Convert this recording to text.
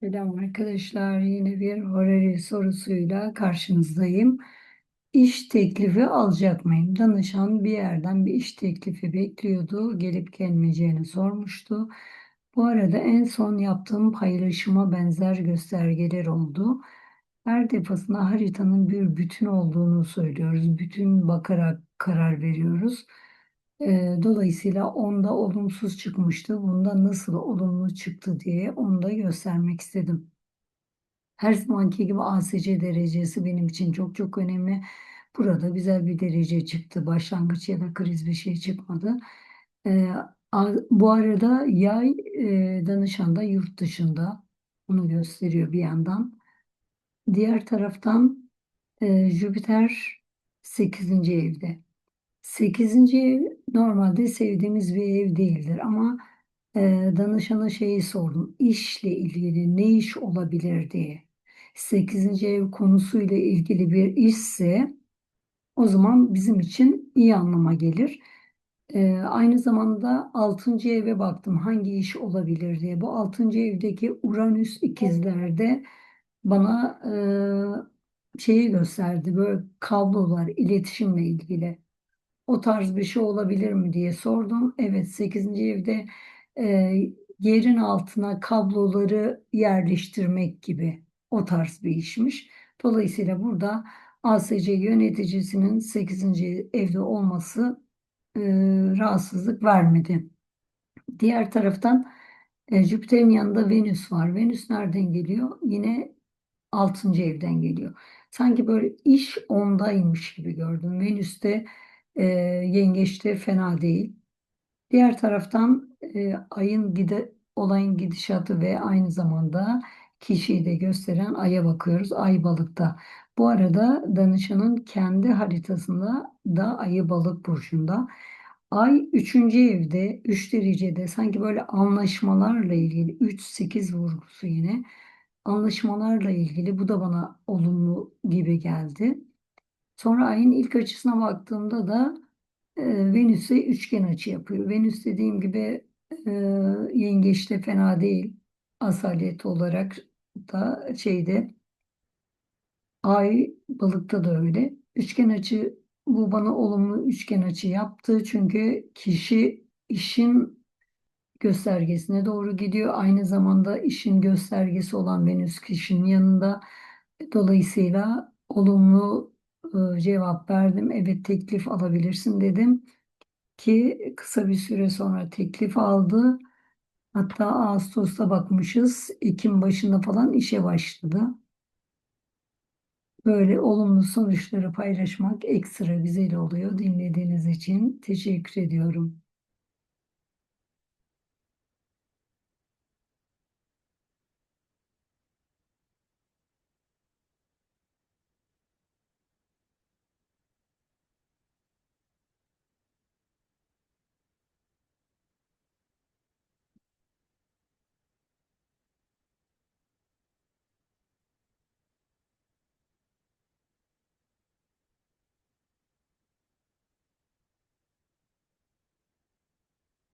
Selam arkadaşlar. Yine bir Horary sorusuyla karşınızdayım. İş teklifi alacak mıyım? Danışan bir yerden bir iş teklifi bekliyordu. Gelip gelmeyeceğini sormuştu. Bu arada en son yaptığım paylaşıma benzer göstergeler oldu. Her defasında haritanın bir bütün olduğunu söylüyoruz. Bütün bakarak karar veriyoruz. Dolayısıyla onda olumsuz çıkmıştı. Bunda nasıl olumlu çıktı diye onu da göstermek istedim. Her zamanki gibi ASC derecesi benim için çok çok önemli. Burada güzel bir derece çıktı. Başlangıç ya da kriz bir şey çıkmadı. Bu arada yay danışan da yurt dışında. Onu gösteriyor bir yandan. Diğer taraftan Jüpiter 8. evde. Sekizinci normalde sevdiğimiz bir ev değildir ama e, danışana şeyi sordum. İşle ilgili ne iş olabilir diye. Sekizinci ev konusuyla ilgili bir işse o zaman bizim için iyi anlama gelir. E, aynı zamanda altıncı eve baktım hangi iş olabilir diye. Bu altıncı evdeki Uranüs ikizlerde bana e, şeyi gösterdi. Böyle kablolar, iletişimle ilgili. O tarz bir şey olabilir mi diye sordum. Evet, sekizinci evde e, yerin altına kabloları yerleştirmek gibi o tarz bir işmiş. Dolayısıyla burada ASC yöneticisinin sekizinci evde olması e, rahatsızlık vermedi. Diğer taraftan e, Jüpiter'in yanında Venüs var. Venüs nereden geliyor? Yine altıncı evden geliyor. Sanki böyle iş ondaymış gibi gördüm. Venüs'te e, yengeçte fena değil. Diğer taraftan e, ayın gide, olayın gidişatı ve aynı zamanda kişiyi de gösteren aya bakıyoruz. Ay balıkta. Bu arada danışanın kendi haritasında da ayı balık burcunda. Ay 3. evde 3 derecede sanki böyle anlaşmalarla ilgili 3-8 vurgusu yine anlaşmalarla ilgili bu da bana olumlu gibi geldi. Sonra ayın ilk açısına baktığımda da e, Venüs'e üçgen açı yapıyor. Venüs dediğim gibi e, yengeçte fena değil. Asalet olarak da şeyde ay balıkta da öyle. Üçgen açı bu bana olumlu üçgen açı yaptı. Çünkü kişi işin göstergesine doğru gidiyor. Aynı zamanda işin göstergesi olan Venüs kişinin yanında. Dolayısıyla olumlu e, cevap verdim. Evet teklif alabilirsin dedim ki kısa bir süre sonra teklif aldı. Hatta Ağustos'ta bakmışız. Ekim başında falan işe başladı. Böyle olumlu sonuçları paylaşmak ekstra güzel oluyor. Dinlediğiniz için teşekkür ediyorum.